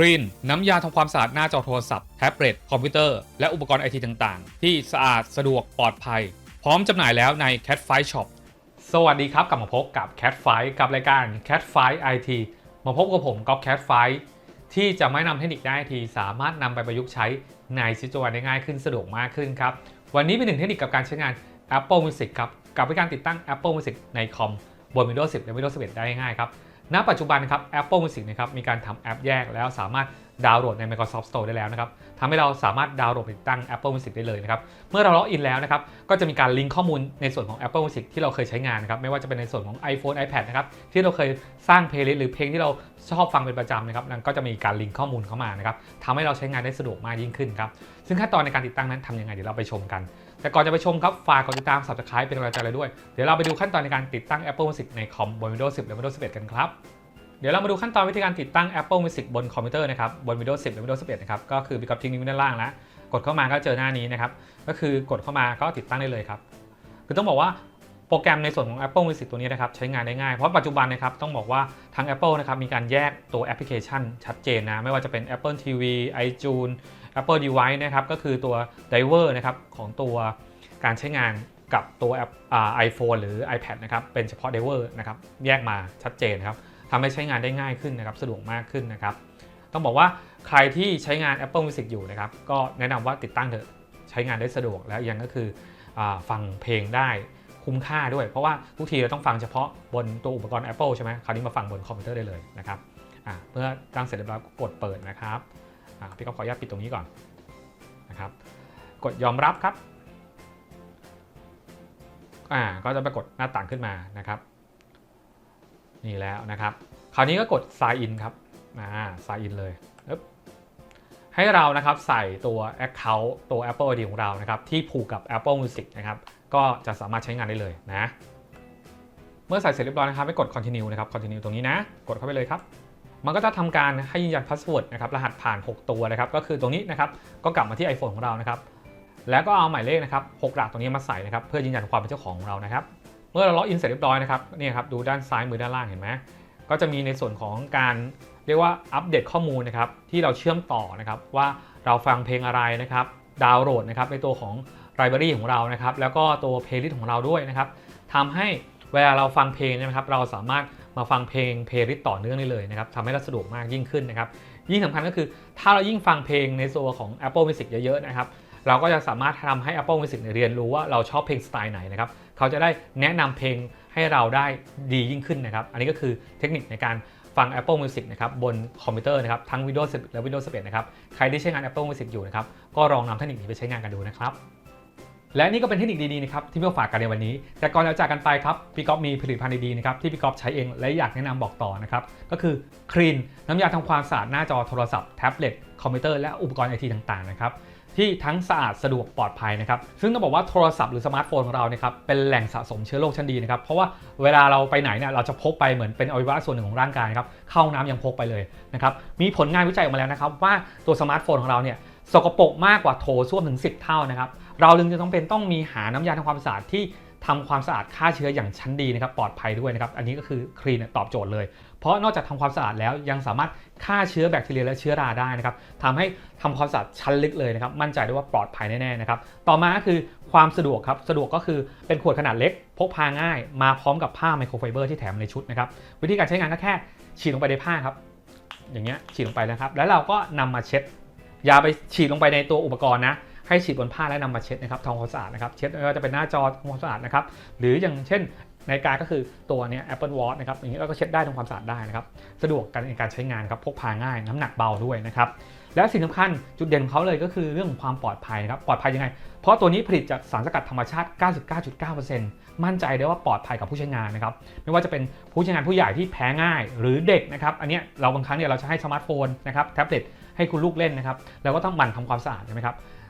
ครีนน้ำยาทำความสะอาดหน้าจอโทรศัพท์แท็บเล็ตคอมพิวเตอร์ และอุปกรณ์ไอทีต่างๆ ที่สะอาดสะดวกปลอดภัย พร้อมจำหน่ายแล้วใน Cat f i Shop สวัสดีครับ กลับมาพบกับ Cat f i กับรายการ Cat f i IT มาพบกับผมก๊อฟ Cat f i ที่จะไม่นำเทคนิคได้ทีสามารถนำไปประยุกต์ใช้ในชีวิตประจำวันได้ง่ายขึ้นสะดวกมากขึ้นครับ วันนี้เป็นหนึ่งเทคนิคกับการใช้งาน Apple Music ครับ กับการติดตั้ง Apple Music ในคอมบน Windows 10 และ Windows 11 ได้ง่ายครับ ณ ปัจจุบันนะครับ Apple Music นะครับมีการทำแอปแยกแล้วสามารถดาวน์โหลดใน Microsoft Store ได้แล้วนะครับทำให้เราสามารถดาวน์โหลดติดตั้ง Apple Music ได้เลยนะครับ เมื่อเราล็อกอินแล้วนะครับ ก็จะมีการลิงก์ข้อมูลในส่วนของ Apple Music ที่เราเคยใช้งานนะครับ ไม่ว่าจะเป็นในส่วนของ iPhone iPad นะครับ ที่เราเคยสร้างเพลย์ลิสต์หรือเพลงที่เราชอบฟังเป็นประจำนะครับ นั่นก็จะมีการลิงก์ข้อมูลเข้ามานะครับทำให้เราใช้งานได้สะดวกมากยิ่งขึ้นครับ ซึ่งขั้นตอนในการติดตั้งนั้นทำยังไงเดี๋ยวเราไปชมกัน แต่ก่อนจะไปชมครับ ฝากกดติดตาม Subscribe เป็นกำลังใจเลยด้วย เดี๋ยวเราไปดูขั้นตอนในการติดตั้ง Apple Music ในคอมบน Windows 10 และ Windows 11 กันครับ เดี๋ยวเรามาดูขั้นตอนวิธีการติดตั้ง Apple Music บนคอมพิวเตอร์นะครับ บน Windows 10 และ Windows 11 นะครับ ก็คือไปกดทิ้งนิ้วด้านล่างแล้ว กดเข้ามาก็เจอหน้านี้นะครับ ก็คือกดเข้ามาก็ติดตั้งได้เลยครับ คือต้องบอกว่า โปรแกรมในส่วนของ Apple Music ตัวนี้นะครับใช้งานได้ง่าย เพราะปัจจุบันนะครับต้องบอกว่าทาง Apple นะครับมีการแยกตัวแอปพลิเคชันชัดเจนนะไม่ว่าจะเป็น Apple TV iTunes Apple Device นะครับก็คือตัว Driver นะครับของตัวการใช้งานกับตัวแอปอ่า iPhone หรือ iPad นะครับเป็นเฉพาะ Driver นะครับแยกมาชัดเจนนะครับทำให้ใช้งานได้ง่ายขึ้นนะครับสะดวกมากขึ้นนะครับต้องบอกว่าใครที่ใช้งาน Apple Music อยู่นะครับก็แนะนำว่าติดตั้งเถอะใช้งานได้สะดวกแล้วยังก็คืออฟังเพลงได้ คุ้มค่าด้วย เพราะว่าทุกทีเราต้องฟังเฉพาะบนตัวอุปกรณ์ Apple ใช่ไหมคราวนี้มาฟังบนคอมพิวเตอร์ได้เลยนะครับเมื่อตั้งเสร็จเรียบร้อยก็กดเปิดนะครับพี่ก็ขออนุญาตปิดตรงนี้ก่อนนะครับกดยอมรับครับก็จะปรากฏหน้าต่างขึ้นมานะครับนี่แล้วนะครับ คราวนี้ก็กด sign in ครับอ่า sign in เลยอ๊ ให้เรานะครับใส่ตัว account ตัว Apple ID ของเรานะครับที่ผูกกับ Apple Music นะครับก็จะสามารถใช้งานได้เลยนะ เมื่อใส่เสร็จเรียบร้อยนะครับให้กด continue นะครับ continue ตรงนี้นะ กดเข้าไปเลยครับ มันก็จะทำการให้ยืนยันพาสเวิร์ดนะครับรหัสผ่าน 6 ตัวนะครับก็คือตรงนี้นะครับก็กลับมาที่ iPhone ของเรานะครับแล้วก็เอาหมายเลขนะครับ6หลักตรงนี้มาใส่นะครับเพื่อยืนยันความเป็นเจ้าของของเรานะครับเมื่อเราล็อกอินเสร็จเรียบร้อยนะครับนี่ครับดูด้านซ้ายมือด้านล่างเห็นไหมก็จะมีในส่วนของการ เรียกว่าอัปเดตข้อมูลนะครับที่เราเชื่อมต่อนะครับว่าเราฟังเพลงอะไรนะครับดาวน์โหลดนะครับในตัวของไลบรารีของเรานะครับแล้วก็ตัวเพลย์ลิสต์ของเราด้วยนะครับทำให้เวลาเราฟังเพลงนะครับเราสามารถมาฟังเพลงเพลย์ลิสต์ต่อเนื่องได้เลยนะครับทำให้เราสะดวกมากยิ่งขึ้นนะครับยิ่งสำคัญก็คือถ้าเรายิ่งฟังเพลงในตัวของ Apple Music เยอะๆนะครับเราก็จะสามารถทำให้ Apple Music เนี่ยเรียนรู้ว่าเราชอบเพลงสไตล์ไหนนะครับเขาจะได้แนะนำเพลงให้เราได้ดียิ่งขึ้นนะครับ อันนี้ก็คือเทคนิคในการ ฟัง Apple Music นะครับบนคอมพิวเตอร์นะครับทั้ง Windows 10 และ Windows 11 นะครับ ใครที่ใช้งาน Apple Music อยู่นะครับก็ลองนำเทคนิคนี้ไปใช้งานกันดูนะครับ และนี่ก็เป็นเทคนิคดีๆนะครับที่มาฝากกันในวันนี้ แต่ก่อนเราจากกันไปครับพี่ก๊อฟมีผลิตภัณฑ์ดีๆนะครับที่พี่ก๊อฟใช้เองและอยากแนะนำบอกต่อนะครับก็คือครีนน้ำยาทำความสะอาดหน้าจอโทรศัพท์แท็บเล็ตคอมพิวเตอร์และอุปกรณ์ไอทีต่างๆนะครับ ที่ทั้งสะอาดสะดวกปลอดภัยนะครับซึ่งต้องบอกว่าโทรศัพท์หรือสมาร์ทโฟนของเราเนี่ยครับเป็นแหล่งสะสมเชื้อโรคชั้นดีนะครับเพราะว่าเวลาเราไปไหนเนี่ยเราจะพกไปเหมือนเป็นอวัยวะส่วนหนึ่งของร่างกายครับเข้าห้องน้ำยังพกไปเลยนะครับมีผลงานวิจัยออกมาแล้วนะครับว่าตัวสมาร์ทโฟนของเราเนี่ยสกปรกมากกว่าโถส้วมถึง 10 เท่านะครับเราจึงจะต้องเป็นต้องมีหาน้ำยาทำความสะอาดที่ ทำความสะอาดฆ่าเชื้ออย่างชั้นดีนะครับปลอดภัยด้วยนะครับอันนี้ก็คือคลีนตอบโจทย์เลย เพราะนอกจากทำความสะอาดแล้วยังสามารถฆ่าเชื้อแบคทีเรียและเชื้อราได้นะครับทำให้ทำความสะอาดชั้นลึกเลยนะครับมั่นใจได้ว่าปลอดภัยแน่ๆนะครับต่อมาก็คือความสะดวกครับสะดวกก็คือเป็นขวดขนาดเล็ก พกพาง่าย มาพร้อมกับผ้าไมโครไฟเบอร์ที่แถมในชุดนะครับวิธีการใช้งานก็แค่ฉีดลงไปในผ้าครับอย่างเงี้ยฉีดลงไปนะครับ แล้วเราก็นำมาเช็ดอย่าไปฉีดลงไปในตัวอุปกรณ์นะ ให้ฉีดบนผ้าและนำมาเช็ดนะครับทำความสะอาดนะครับเช็ดไม่ว่าจะเป็นหน้าจอทำความสะอาดนะครับหรืออย่างเช่นในาฬิกาก็คือตัวเนี้ย Apple Watch นะครับอย่างนี้เราก็เช็ดได้ทำความสะอาดได้นะครับสะดวกกันในการใช้งานครับพกพาง่ายน้ำหนักเบาด้วยนะครับและสิ่งสำคัญจุดเด่นของเขาเลยก็คือเรื่องของความปลอดภัยนะครับปลอดภัยยังไง เพราะตัวนี้ผลิตจากสารสกัดธรรมชาติ 99.9%มั่นใจได้ว่าปลอดภัยกับผู้ใช้งานนะครับไม่ว่าจะเป็นผู้ใช้งานผู้ใหญ่ที่แพ้ง่ายหรือเด็กนะครับอันนี้เราบางครั้งเนี่ยเราจะให้สมาร์ทโฟนนะครับแท็บเล็ตให้คุณลูกเล่นนะครับเราก็ต้องหมั่นทำความสะอาดใช่ไหมครับ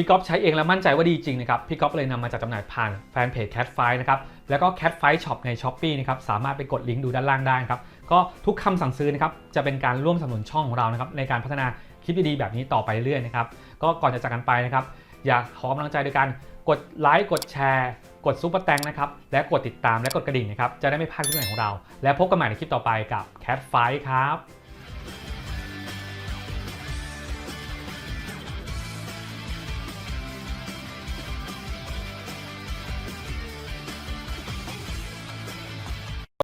พี่ก๊อฟใช้เองแล้วมั่นใจว่าดีจริงนะครับ พี่ก๊อฟเลยนำมาจัดจำหน่ายผ่านแฟนเพจ Cat f i นะครับ แล้วก็ Cat f i Shop ใน s h อ p e e นะครับ สามารถไปกดลิงก์ดูด้านล่างได้ครับ ก็ทุกคำสั่งซื้อนะครับ จะเป็นการร่วมสนับสนุนช่องของเรานะครับ ในการพัฒนาคลิปดีๆแบบนี้ต่อไปเรื่อยๆนะครับ ก็ก่อนจะจากกันไปนะครับ อยากขอกำลังใจโดยการกดไลค์ กดแชร์ กดซุปเปอร์แตงนะครับ และกดติดตามและกดกระดิ่งนะครับ จะได้ไม่พลาดคลิปใหม่ของเรา และพบกันใหม่ในคลิปต่อไปกับ Cat f i ครับ